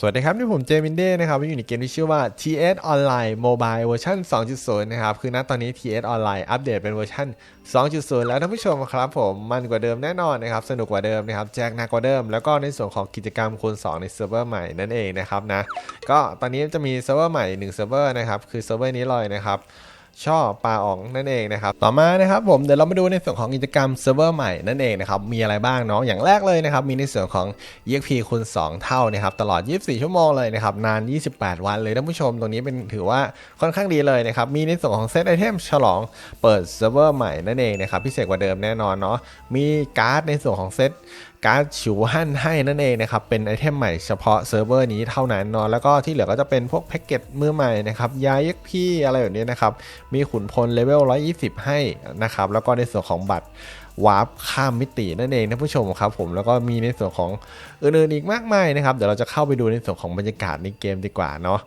สวัสดีครับ นี่ผมเจมินเด้นะครับอยู่ในเกมที่ชื่อว่า TS Online Mobile เวอร์ชัน2.0 นะครับ คือณตอนนี้ TS Online อัปเดตเป็นเวอร์ชัน2.0 แล้วท่านผู้ชมครับผม มันกว่าเดิมแน่นอนนะครับ สนุกกว่าเดิมนะครับ แจกหนักกว่าเดิม แล้วก็ในส่วนของกิจกรรมคูณ2 ในเซิร์ฟเวอร์ใหม่นั่นเองนะครับนะ ก็ตอนนี้จะมีเซิร์ฟเวอร์ใหม่1เซิร์ฟเวอร์นะครับ คือเซิร์ฟเวอร์นี้เลยนะครับ ช่อปลาอ๋องนั่นเองนะครับต่อมานะครับผมเดี๋ยวเรามาดูในส่วนของกิจกรรมเซิร์ฟเวอร์ใหม่นั่นเองนะครับมีอะไรบ้างเนาะอย่างแรกเลยนะครับมีในส่วนของ EXP คูณ2 เท่านะครับตลอด 24 ชั่วโมงเลยนะครับนาน 28 วันเลยท่านผู้ชมตรงนี้เป็นถือว่าค่อนข้างดีเลยนะครับมีในส่วนของเซตไอเทมฉลองเปิดเซิร์ฟเวอร์ใหม่นั่นเองนะครับพิเศษกว่าเดิมแน่นอนเนาะมีการ์ดในส่วนของเซตการ์ดฉิวฮั่นให้นั่นเองนะครับ เป็นไอเทมใหม่เฉพาะเซิร์ฟเวอร์นี้เท่านั้นเนาะแล้วก็ที่เหลือก็จะเป็นพวกแพ็กเกจมือใหม่นะครับยาเย็กพี่อะไรแบบนี้นะครับ มีขุนพลเลเวล 120 ให้นะครับ แล้วก็ในส่วนของบัตรวาร์ปข้ามมิตินั่นเองท่านผู้ชมครับผมแล้วก็มีในส่วนของอื่นๆอีกมากมายนะครับ เดี๋ยวเราจะเข้าไปดูในส่วนของบรรยากาศในเกมดีกว่าเนาะ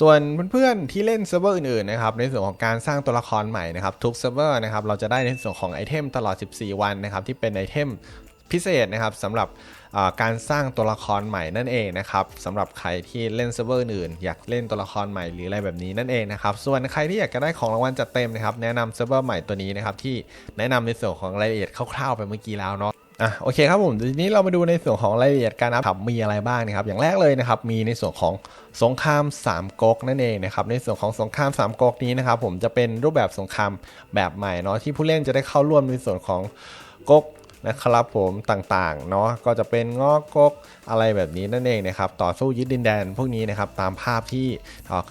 ส่วนเพื่อนๆที่เล่นเซิร์ฟเวอร์อื่นๆนะครับในส่วนของการสร้างตัวละครใหม่นะครับทุกเซิร์ฟเวอร์นะครับเราจะได้ในส่วนของไอเทมตลอด 14 วันนะครับที่เป็นไอเทม พิเศษนะครับสำหรับการสร้างตัวละครใหม่นั่นเองนะครับสำหรับใครที่เล่นเซิร์ฟเวอร์อื่น อยากเล่นตัวละครใหม่หรืออะไรแบบนี้นั่นเองนะครับส่วนใครที่อยากจะได้ของรางวัลจัดเต็มนะครับแนะนำเซิร์ฟเวอร์ใหม่ตัวนี้นะครับที่แนะนำในส่วนของรายละเอียดคร่าวๆไปเมื่อกี้แล้วเนาะอะโอเคครับผมทีนี้เรามาดูในส่วนของรายละเอียดการอัพครับมีอะไรบ้างนะครับอย่างแรกเลยนะครับมีในส่วนของสงคราม3ก๊กนั่นเองนะครับในส่วนของสงคราม3ก๊กนี้นะครับผมจะเป็นรูปแบบสงครามแบบใหม่เนาะที่ผู้เล่นจะได้เข้าร่วมในส่วนของก๊ก นะครับผมต่างๆเนาะก็จะเป็นงอกกกอะไรแบบนี้นั่นเองนะครับต่อสู้ยึดดินแดนพวกนี้นะครับตามภาพที่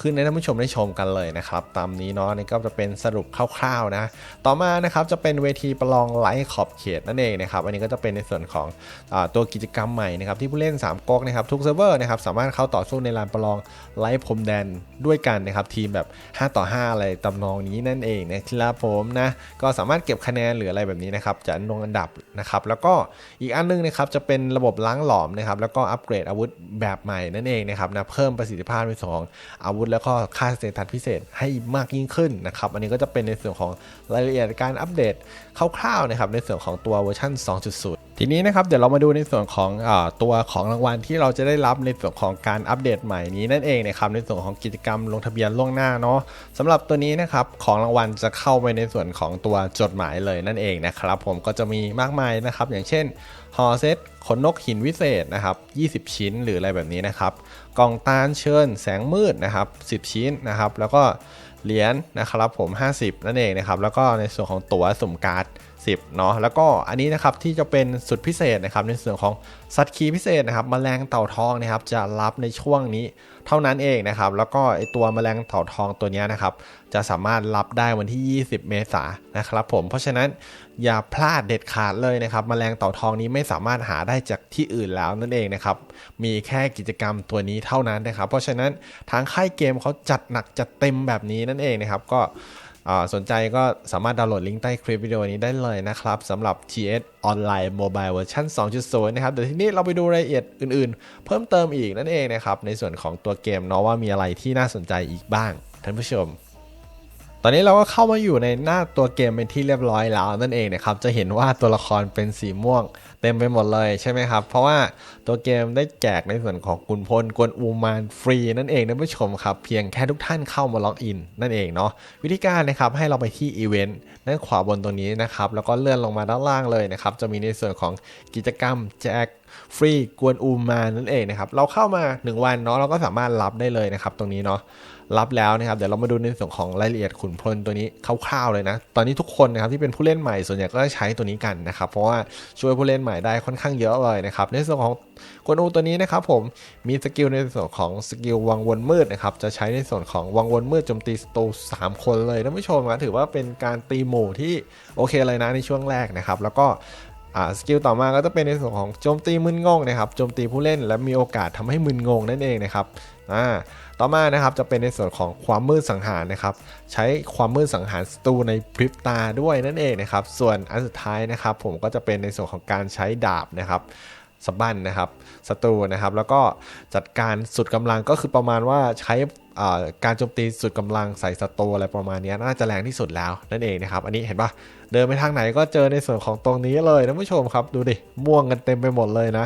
ขึ้นให้ท่านผู้ชมได้ชมกันเลยนะครับตามนี้เนาะนี่ก็จะเป็นสรุปคร่าวๆนะต่อมานะครับจะเป็นเวทีประลองไลท์ขอบเขตนั่นเองนะครับอันนี้ก็จะเป็นในส่วนของอตัวกิจกรรมใหม่นะครับที่ผู้เล่น3ก๊กนะครับทุกเซิร์ฟเวอร์นะครับสามารถเข้าต่อสู้ในลานประลองไลท์พรมแดนด้วยกันนะครับทีมแบบ 5 ต่อ 5 อะไรตำนองนี้นั่นเองนะครับผมนะก็สามารถเก็บคะแนนหรืออะไรแบบนี้นะครับจะลงอันดับนะครับแล้วก็อีกอันนึงนะครับจะเป็นระบบล้างหลอมนะครับแล้วก็อัปเกรดอาวุธแบบใหม่นั่นเองนะครับนะเพิ่มประสิทธิภาพในส่วนของอาวุธ แล้วก็ค่าสเตตัสพิเศษให้มากยิ่งขึ้นนะครับอันนี้ก็จะเป็นในส่วนของรายละเอียดการอัปเดตคร่าวๆนะครับในส่วนของตัวเวอร์ชัน2.0 ทีนี้นะครับเดี๋ยวเรามาดูในส่วนของอตัวของรางวัลที่เราจะได้รับในส่วนของการอัปเดตใหม่นี้นั่นเองนะครับในส่วนของกิจกรรมลงทะเบียนล่วงหน้าเนาะสำหรับตัวนี้นะครับของรางวัลจะเข้าไปในส่วนของตัวจดหมายเลยนั่นเองนะครับ ผมก็จะมีมากมายนะครับ อย่างเช่นฮอเซตขนนกหินวิเศษนะครับ 20 ชิ้นหรืออะไรแบบนี้นะครับกล่องตาลเชิญแสงมืดนะครับ 10 ชิ้นนะครับ แล้วก็เหรียญนะครับผม 50 นั่นเองนะครับ แล้วก็ในส่วนของตั๋วสุ่มการ์ด 10เนาะแล้วก็อันนี้นะครับที่จะเป็นสุดพิเศษนะครับในส่วนของสัตว์คีพิเศษนะครับแมลงเต่าทองนะครับจะรับในช่วงนี้เท่านั้นเองนะครับแล้วก็ไอตัวแมลงเต่าทองตัวนี้นะครับจะสามารถรับได้วันที่ 20 เมษายนนะครับผมเพราะฉะนั้นอย่าพลาดเด็ดขาดเลยนะครับแมลงเต่าทองนี้ไม่สามารถหาได้จากที่อื่นแล้วนั่นเองนะครับมีแค่กิจกรรมตัวนี้เท่านั้นนะครับเพราะฉะนั้นทางค่ายเกมเขาจัดหนักจัดเต็มแบบนี้นั่นเองนะครับก็ สนใจก็สามารถดาวน์โหลดลิงก์ใต้คลิปวิดีโอนี้ได้เลยนะครับสำหรับ TS Online Mobile Version 2.0 นะครับ เดี๋ยวทีนี้เราไปดูรายละเอียดอื่นๆ เพิ่มเติมอีกนั่นเองนะครับ ในส่วนของตัวเกมเนาะว่ามีอะไรที่น่าสนใจอีกบ้าง ท่านผู้ชม ตอนนี้เราก็เข้ามาอยู่ในหน้าตัวเกมเป็นที่เรียบร้อยแล้วนั่นเองนะครับ จะเห็นว่าตัวละครเป็นสีม่วง เต็มไปหมดเลยใช่ไหมครับ เพราะว่าตัวเกมได้แจกในส่วนของกุนพลกวนอูมานฟรีนั่นเองท่านผู้ชมครับ เพียงแค่ทุกท่านเข้ามาล็อกอินนั่นเองเนาะวิธีการนะครับให้เราไปที่อีเวนต์ด้านขวาบนตรงนี้นะครับแล้วก็เลื่อนลงมาด้านล่างเลยนะครับจะมีในส่วนของกิจกรรมแจก ฟรีกวนอูมานั่นเองนะครับเราเข้ามา 1 วันเนาะเราก็สามารถรับได้เลยนะครับตรงนี้เนาะรับแล้วนะครับเดี๋ยวเรามาดูในส่วนของรายละเอียดขุนพลตัวนี้คร่าวๆเลยนะ ตอนนี้ทุกคนนะครับที่เป็นผู้เล่นใหม่ส่วนใหญ่ก็จะใช้ตัวนี้กันนะครับ เพราะว่าช่วยผู้เล่นใหม่ได้ค่อนข้างเยอะเลยนะครับ ในส่วนของกวนอูตัวนี้นะครับ ผมมีสกิลในส่วนของสกิลวังวนมืดนะครับจะใช้ในส่วนของวังวนมืดโจมตีสตูสามคนเลยท่านผู้ชมนะถือว่าเป็นการตีหมู่ที่โอเคเลยนะในช่วงแรกนะครับ แล้วก็ สกิลต่อมาก็จะเป็นในส่วนของโจมตีมึนงงนะครับโจมตีผู้เล่นและมีโอกาสทำให้มึนงงนั่นเองนะครับต่อมานะครับจะเป็นในส่วนของความมืดสังหารนะครับ ใช้ความมืดสังหารศัตรูในพริบตาด้วยนั่นเองนะครับ ส่วนอันสุดท้ายนะครับ ผมก็จะเป็นในส่วนของการใช้ดาบนะครับสบั้นนะครับศัตรูนะครับ แล้วก็จัดการสุดกำลังก็คือประมาณว่าใช้การโจมตีสุดกำลังใส่ศัตรูอะไรประมาณนี้น่าจะแรงที่สุดแล้วนั่นเองนะครับอันนี้เห็นปะเดินไปทางไหนก็เจอในส่วนของตรงนี้เลยท่านผู้ชมครับดูดิม่วงกันเต็มไปหมดเลยนะ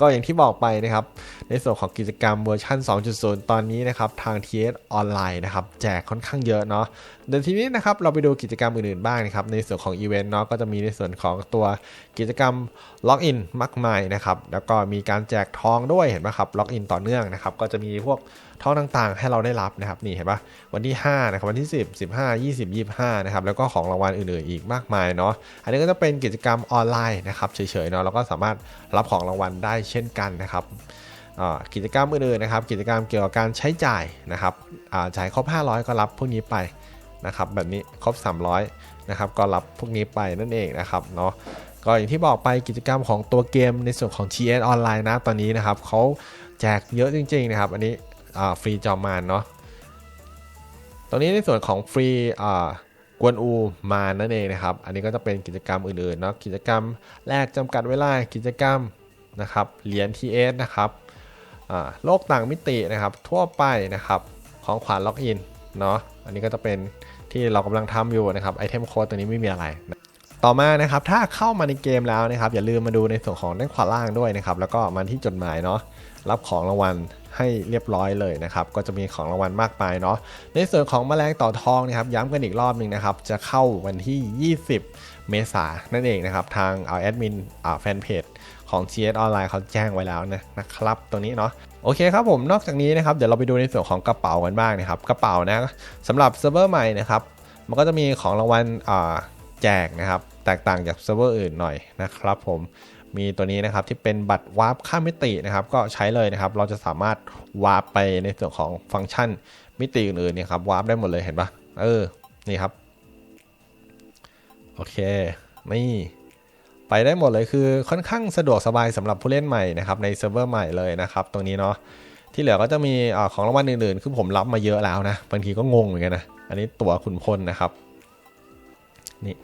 ก็อย่างที่บอกไปนะครับ ในส่วนของกิจกรรมเวอร์ชัน2.0 ตอนนี้นะครับทาง TS ออนไลน์นะครับแจกค่อนข้างเยอะเนาะเดี๋ยวทีนี้นะครับเราไปดูกิจกรรมอื่นๆบ้างนะครับในส่วนของอีเวนต์เนาะก็จะมีในส่วนของตัวกิจกรรมล็อกอินมากมายนะครับแล้วก็มีการแจกทองด้วยเห็นไหมครับล็อกอินต่อเนื่องนะครับก็จะมีพวกทองต่างๆ ให้เราได้รับนะครับนี่เห็นปะวันที่5นะครับวันที่ 10 15 20 25นะครับแล้วก็ของรางวัลอื่นๆอีกมากมายเนาะอันนี้ก็จะเป็นกิจกรรมออนไลน์นะครับเฉยๆเนาะแล้วก็สามารถรับของรางวัลได้เช่นกันนะครับกิจกรรมอื่นๆนะครับกิจกรรมเกี่ยวกับการใช้จ่ายนะครับจ่ายครบ 500 ก็รับพวกนี้ไปนะครับแบบนี้ครบ 300นะครับก็รับพวกนี้ไปนั่นเองนะครับเนาะก็อย่างที่บอกไปกิจกรรมของตัวเกมในส่วนของ TS ออนไลน์นะตอนนี้นะครับเขาแจกเยอะจริงๆนะครับ อันนี้ ฟรีจอมานเนาะตรงนี้ในส่วนของฟรีกวนอูมานั่นเองนะครับ อันนี้ก็จะเป็นกิจกรรมอื่นๆเนาะกิจกรรมแรกจำกัดเวลากิจกรรมนะครับเหรียญ TS นะครับโลกต่างมิตินะครับทั่วไปนะครับของขวัญล็อกอินเนาะอันนี้ก็จะเป็นที่เรากำลังทำอยู่นะครับไอเทมโค้ดตัวนี้ไม่มีอะไร ต่อมานะครับถ้าเข้ามาในเกมแล้วนะครับอย่าลืมมาดูในส่วนของด้านขวาล่างด้วยนะครับแล้วก็มาที่จดหมายเนาะรับของรางวัล ให้เรียบร้อยเลยนะครับก็จะมีของรางวัลมากมายเนาะในส่วนของแมลงต่อทองนะครับย้ำกันอีกรอบหนึ่งนะครับจะเข้าวันที่ 20 เมษายนนั่นเองนะครับทางเอาแอดมินแฟนเพจของ GS ออนไลน์เขาแจ้งไว้แล้วนะนะครับตรงนี้เนาะโอเคครับผมนอกจากนี้นะครับเดี๋ยวเราไปดูในส่วนของกระเป๋ากันบ้างนะครับกระเป๋านะสำหรับเซิร์ฟเวอร์ใหม่นะครับมันก็จะมีของรางวัลอ่าแจกนะครับแตกต่างจากเซิร์ฟเวอร์อื่นหน่อยนะครับผม มีตัวนี้นะครับที่เป็นบัตรวาร์ปข้ามมิตินะครับก็ใช้เลยนะครับ เราจะสามารถวาร์ปไปในส่วนของฟังก์ชันมิติอื่นๆนี่ครับวาร์ปได้หมดเลยเห็นปะเออนี่ครับโอเคนี่ไปได้หมดเลยคือค่อนข้างสะดวกสบายสำหรับผู้เล่นใหม่นะครับในเซิร์ฟเวอร์ใหม่เลยนะครับ ตรงนี้เนาะที่เหลือก็จะมีอของรางวัลอื่นๆ คือผมรับมาเยอะแล้วนะบางทีก็งงเหมือนกันนะ อันนี้ตั๋วขุนพลนะครับ นี่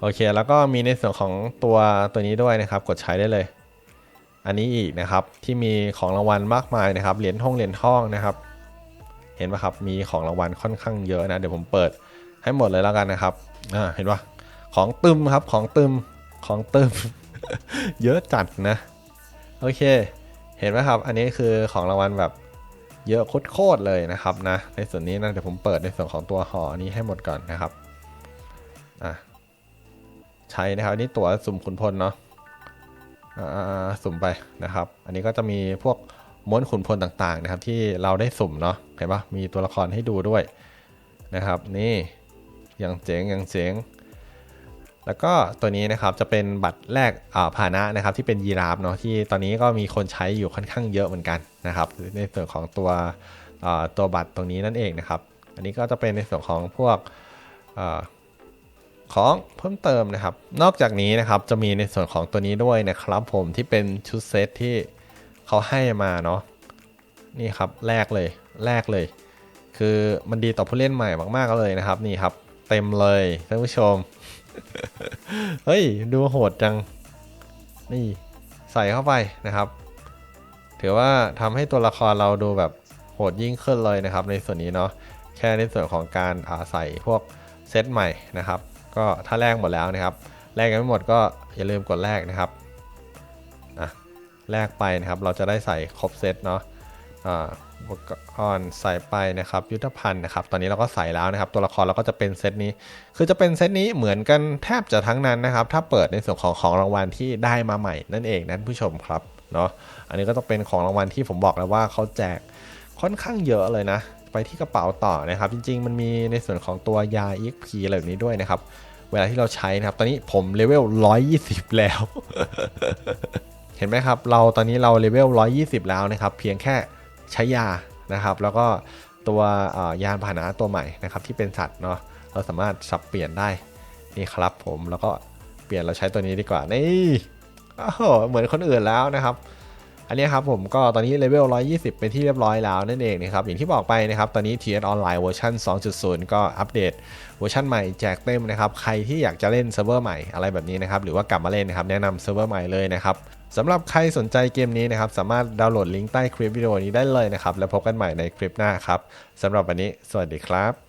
โอเค แล้วก็มีในส่วนของตัวตัวนี้ด้วยนะครับ กดใช้ได้เลย อันนี้อีกนะครับที่มีของรางวัลมากมายนะครับ เหรียญทองเหรียญทองนะครับ เห็นปะครับ มีของรางวัลค่อนข้างเยอะนะ เดี๋ยวผมเปิดให้หมดเลยแล้วกันนะครับอ่าเห็นปะของตึมครับ ของตึม ของติมเยอะจัดนะ โอเค เห็นไหมครับ อันนี้คือของรางวัลแบบเยอะโคตรเลยนะครับนะ ในส่วนนี้นะเดี๋ยวผมเปิดในส่วนของตัวห่อนี้ให้หมดก่อนนะครับ อะ ใช้นะครับอันนี้ตัวสุ่มขุนพลเนาะสุ่มไปนะครับ อันนี้ก็จะมีพวกม้วนขุนพลต่างๆนะครับ ที่เราได้สุ่มเนาะเห็นปะมีตัวละครให้ดูด้วยนะครับ นี่อย่างเจ๋งอย่างเจ๋งแล้วก็ตัวนี้นะครับจะเป็นบัตรแรกอ่าพานะนะครับ ที่เป็นยีราฟเนาะที่ตอนนี้ก็มีคนใช้อยู่ค่อนข้างเยอะเหมือนกันนะครับ ในส่วนของตัวตัวบัตรตรงนี้นั่นเองนะครับ อันนี้ก็จะเป็นในส่วนของพวกอ ของเพิ่มเติมนะครับ นอกจากนี้นะครับจะมีในส่วนของตัวนี้ด้วยนะครับ ผมที่เป็นชุดเซตที่เขาให้มาเนาะนี่ครับแรกเลยแรกเลย คือมันดีต่อผู้เล่นใหม่มากๆเลยนะครับ นี่ครับ เต็มเลยท่านผู้ชม เฮ้ย ดูโหดจัง นี่ใส่เข้าไปนะครับ ถือว่าทำให้ตัวละครเราดูแบบโหดยิ่งขึ้นเลยนะครับ ในส่วนนี้เนาะแค่ในส่วนของการอาใส่พวกเซตใหม่นะครับ ก็ถ้าแลกหมดแล้วนะครับแลกกันไม่หมดก็อย่าลืมกดแลกนะครับอะแลกไปนะครับเราจะได้ใส่ครบเซตเนาะอ่าอุปกรณ์ใส่ไปนะครับ ยุทธภัณฑ์นะครับ ตอนนี้เราก็ใส่แล้วนะครับ ตัวละครเราก็จะเป็นเซตนี้ คือจะเป็นเซตนี้เหมือนกันแทบจะทั้งนั้นนะครับ ถ้าเปิดในส่วนของของรางวัลที่ได้มาใหม่นั่นเองนะท่นผู้ชมครับเนาะอันนี้ก็ต้องเป็นของรางวัลที่ผมบอกแล้วว่าเขาแจกค่อนข้างเยอะเลยนะ ไปที่กระเป๋าต่อนะครับ จริง ๆ มันมีในส่วนของตัวยา EXP อะไรแบบนี้ด้วยนะครับ เวลาที่เราใช้นะครับ ตอนนี้ผมเลเวล 120 แล้ว เห็นไหมครับ เราตอนนี้เราเลเวล 120 แล้วนะครับ เพียงแค่ใช้ยานะครับ แล้วก็ตัวยานพาหนะตัวใหม่นะครับ ที่เป็นสัตว์เนาะ เราสามารถสับเปลี่ยนได้ นี่ครับผม แล้วก็เปลี่ยนเราใช้ตัวนี้ดีกว่า นี่โอ้โห เหมือนคนอื่นแล้วนะครับ อันนี้ครับผมก็ตอนนี้เลเวล 120 เป็นที่เรียบร้อยแล้วนั่นเองนะครับอย่างที่บอกไปนะครับตอนนี้ TS Online เวอร์ชัน2.0 ก็อัปเดตเวอร์ชันใหม่แจกเต็มนะครับใครที่อยากจะเล่นเซิร์ฟเวอร์ใหม่อะไรแบบนี้นะครับหรือว่ากลับมาเล่นนะครับแนะนำเซิร์ฟเวอร์ใหม่เลยนะครับสำหรับใครสนใจเกมนี้นะครับสามารถดาวน์โหลดลิงก์ใต้คลิปวิดีโอนี้ได้เลยนะครับแล้วพบกันใหม่ในคลิปหน้าครับสำหรับวันนี้ สวัสดีครับ